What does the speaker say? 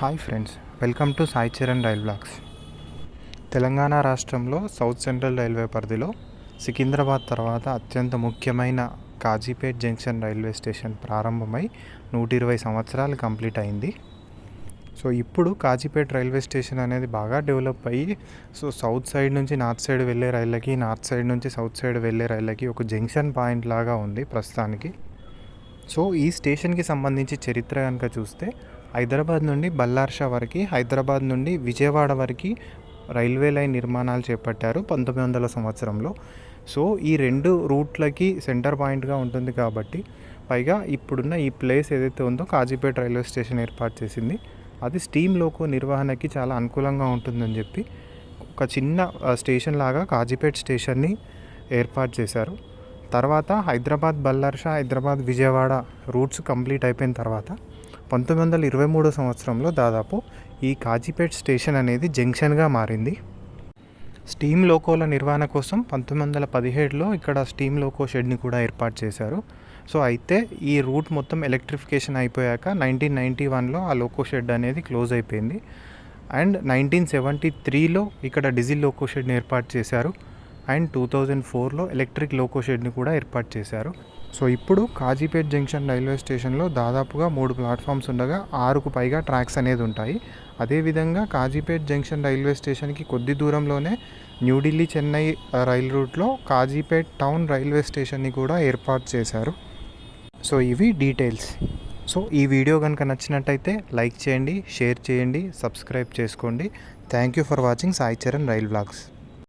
Hi friends welcome to Sai Charan rail blogs Telangana రాష్ట్రంలో south central railway పరిధిలో సికింద్రాబాద్ తర్వాత అత్యంత ముఖ్యమైన కాజీపేట్ జంక్షన్ రైల్వే స్టేషన్ ప్రారంభమై నూట ఇరవై సంవత్సరాలు కంప్లీట్ అయింది. సో ఇప్పుడు కాజీపేట్ రైల్వే స్టేషన్ అనేది బాగా డెవలప్ అయ్యి సో సౌత్ సైడ్ నుంచి నార్త్ సైడ్ వెళ్ళే రైళ్ళకి నార్త్ సైడ్ నుంచి సౌత్ సైడ్ వెళ్ళే రైళ్ళకి ఒక జంక్షన్ పాయింట్ లాగా ఉంది ప్రస్తుతానికి. సో ఈ స్టేషన్కి సంబంధించి చరిత్ర కనుక చూస్తే హైదరాబాద్ నుండి బల్లార్షా వరకు హైదరాబాద్ నుండి విజయవాడ వరకు రైల్వే లైన్ నిర్మాణాలు చేపట్టారు పంతొమ్మిది వందల సంవత్సరంలో. సో ఈ రెండు రూట్లకి సెంటర్ పాయింట్గా ఉంటుంది కాబట్టి పైగా ఇప్పుడున్న ఈ ప్లేస్ ఏదైతే ఉందో కాజీపేట రైల్వే స్టేషన్ ఏర్పాటు చేసింది అది స్టీమ్ లోకో నిర్వహణకి చాలా అనుకూలంగా ఉంటుందని చెప్పి ఒక చిన్న స్టేషన్ లాగా కాజీపేట స్టేషన్ని ఏర్పాటు చేశారు. తర్వాత హైదరాబాద్ బల్లార్షా హైదరాబాద్ విజయవాడ రూట్స్ కంప్లీట్ అయిపోయిన తర్వాత పంతొమ్మిది వందల ఇరవై మూడో సంవత్సరంలో దాదాపు ఈ కాజీపేట్ స్టేషన్ అనేది జంక్షన్గా మారింది. స్టీమ్ లోకోల నిర్వహణ కోసం పంతొమ్మిది వందల పదిహేడులో ఇక్కడ స్టీమ్ లోకో షెడ్ని కూడా ఏర్పాటు చేశారు. సో అయితే ఈ రూట్ మొత్తం ఎలక్ట్రిఫికేషన్ అయిపోయాక నైన్టీన్ నైంటీ వన్లో ఆ లోకో షెడ్ అనేది క్లోజ్ అయిపోయింది. అండ్ నైన్టీన్ సెవెంటీ త్రీలో ఇక్కడ డీజిల్ లోకో షెడ్ని ఏర్పాటు చేశారు. అండ్ టూ థౌజండ్ ఫోర్లో ఎలక్ట్రిక్ లోకో షెడ్ని కూడా ఏర్పాటు చేశారు. సో ఇప్పుడు కాజీపేట్ జంక్షన్ రైల్వే స్టేషన్లో దాదాపుగా మూడు ప్లాట్ఫామ్స్ ఉండగా ఆరుకు పైగా ట్రాక్స్ అనేది ఉంటాయి. అదేవిధంగా కాజీపేట్ జంక్షన్ రైల్వే స్టేషన్కి కొద్ది దూరంలోనే న్యూఢిల్లీ చెన్నై రైల్ రూట్లో కాజీపేట్ టౌన్ రైల్వే స్టేషన్ని కూడా ఏర్పాటు చేశారు. సో ఇవి డీటెయిల్స్. సో ఈ వీడియో కనుక నచ్చినట్టయితే లైక్ చేయండి షేర్ చేయండి సబ్స్క్రైబ్ చేసుకోండి. Thank you for watching Sai Charan rail blogs